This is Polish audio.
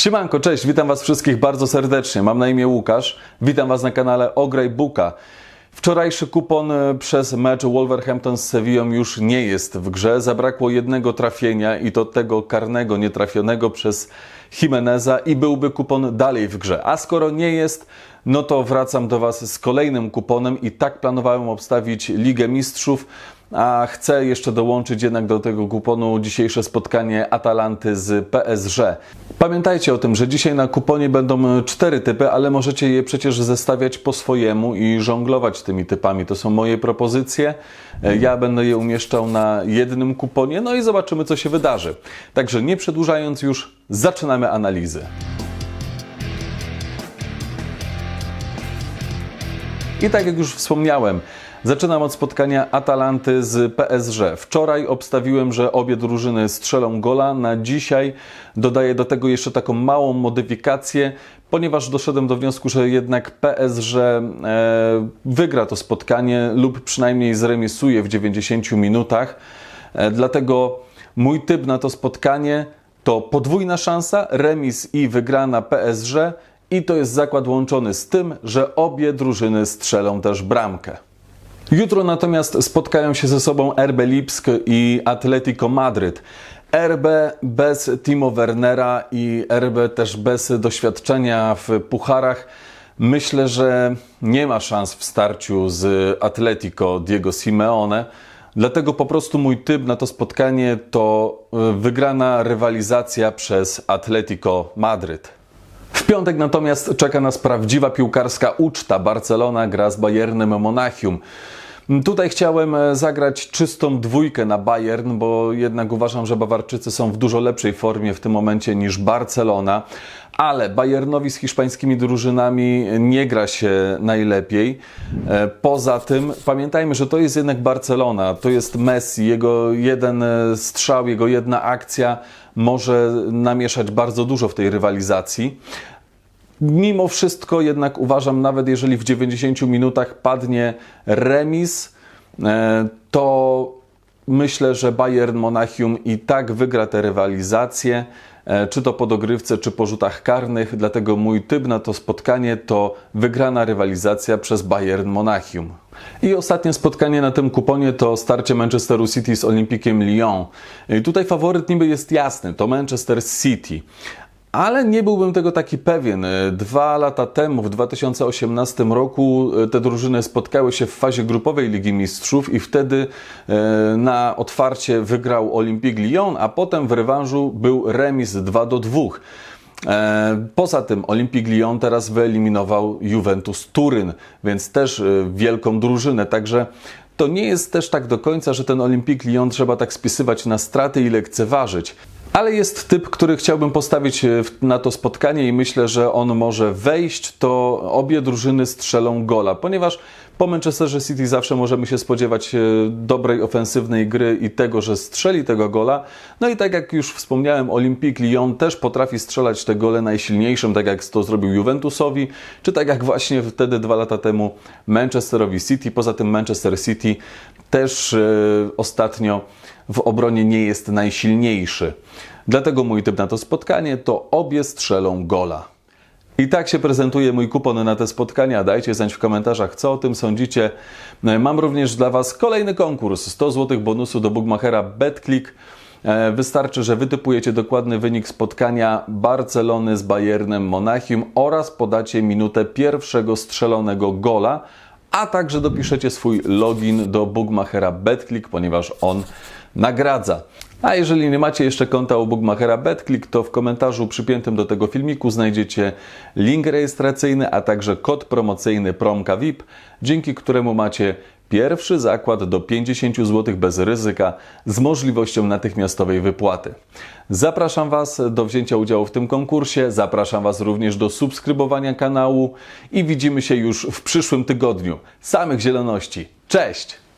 Siemanko, cześć, witam Was wszystkich bardzo serdecznie. Mam na imię Łukasz. Witam Was na kanale Ograj Buka. Wczorajszy kupon e, przez mecz Wolverhampton z Sevillą już nie jest w grze. Zabrakło jednego trafienia i to tego karnego nietrafionego przez Jimeneza i byłby kupon dalej w grze. A skoro nie jest, no to wracam do Was z kolejnym kuponem i tak planowałem obstawić Ligę Mistrzów a chcę jeszcze dołączyć jednak do tego kuponu dzisiejsze spotkanie Atalanty z PSG. Pamiętajcie o tym, że dzisiaj na kuponie będą cztery typy, ale możecie je przecież zestawiać po swojemu i żonglować tymi typami. To są moje propozycje. Ja będę je umieszczał na jednym kuponie, no i zobaczymy, co się wydarzy. Także nie przedłużając już, zaczynamy analizy. I tak jak już wspomniałem, Zaczynam od spotkania Atalanty z PSG. Wczoraj obstawiłem, że obie drużyny strzelą gola. Na dzisiaj dodaję do tego jeszcze taką małą modyfikację, ponieważ doszedłem do wniosku, że jednak PSG e, wygra to spotkanie lub przynajmniej zremisuje w 90 minutach. E, dlatego mój typ na to spotkanie to podwójna szansa, remis i wygrana PSG. I to jest zakład łączony z tym, że obie drużyny strzelą też bramkę. Jutro natomiast spotkają się ze sobą RB Lipsk i Atletico Madryt. RB bez Timo Wernera i RB też bez doświadczenia w pucharach. Myślę, że nie ma szans w starciu z Atletico Diego Simeone. Dlatego po prostu mój typ na to spotkanie to y, wygrana rywalizacja przez Atletico Madryt. W piątek natomiast czeka nas prawdziwa piłkarska uczta. Barcelona gra z Bayernem Monachium. Tutaj chciałem e, zagrać czystą dwójkę na Bayern, bo jednak uważam, że Bawarczycy są w dużo lepszej formie w tym momencie niż Barcelona. Ale Bayernowi z hiszpańskimi drużynami nie gra się najlepiej. E, poza tym pamiętajmy, że to jest jednak Barcelona, to jest Messi, jego jeden e, strzał, jego jedna akcja może namieszać bardzo dużo w tej rywalizacji. Mimo wszystko jednak uważam, nawet jeżeli w 90 minutach padnie remis, e, to myślę, że Bayern Monachium i tak wygra tę rywalizację, e, czy to po dogrywce, czy po rzutach karnych. Dlatego mój typ na to spotkanie to wygrana rywalizacja przez Bayern Monachium. I ostatnie spotkanie na tym kuponie to starcie Manchesteru City z Olympikiem Lyon. I tutaj faworyt niby jest jasny, to Manchester City. Ale nie byłbym tego taki pewien. Dwa lata temu, w 2018 roku, e, te drużyny spotkały się w fazie grupowej Ligi Mistrzów i wtedy e, na otwarcie wygrał Olympique Lyon, a potem w rewanżu był remis 2 do 2. E, poza tym Olympique Lyon teraz wyeliminował Juventus Turyn, więc też wielką drużynę. Także to nie jest też tak do końca, że ten Olympique Lyon trzeba tak spisywać na straty i lekceważyć. Ale jest typ, który chciałbym postawić e, na to spotkanie i myślę, że on może wejść, to obie drużyny strzelą gola, ponieważ po Manchesterze City zawsze możemy się spodziewać e, dobrej ofensywnej gry i tego, że strzeli tego gola. No i tak jak już wspomniałem, Olympique Lyon też potrafi strzelać te gole najsilniejszym, tak jak to zrobił Juventusowi, czy tak jak właśnie wtedy dwa lata temu Manchesterowi City. Poza tym Manchester City też yy, ostatnio w obronie nie jest najsilniejszy. Dlatego mój typ na to spotkanie to obie strzelą gola. I tak się prezentuje mój kupon na te spotkania. Dajcie znać w komentarzach, co o tym sądzicie. Mam również dla Was kolejny konkurs: 100 zł bonusu do Bookmachera BetClick. E, wystarczy, że wytypujecie dokładny wynik spotkania Barcelony z Bayernem Monachium oraz podacie minutę pierwszego strzelonego gola, a także dopiszecie swój login do Bookmachera BetClick, ponieważ on nagradza. A jeżeli nie macie jeszcze konta u Bookmachera BetClick, to w komentarzu przypiętym do tego filmiku znajdziecie link rejestracyjny, a także kod promocyjny Promka VIP, dzięki któremu macie pierwszy zakład do 50 zł bez ryzyka z możliwością natychmiastowej wypłaty. Zapraszam Was do wzięcia udziału w tym konkursie, zapraszam Was również do subskrybowania kanału i widzimy się już w przyszłym tygodniu. Samych zieloności. Cześć!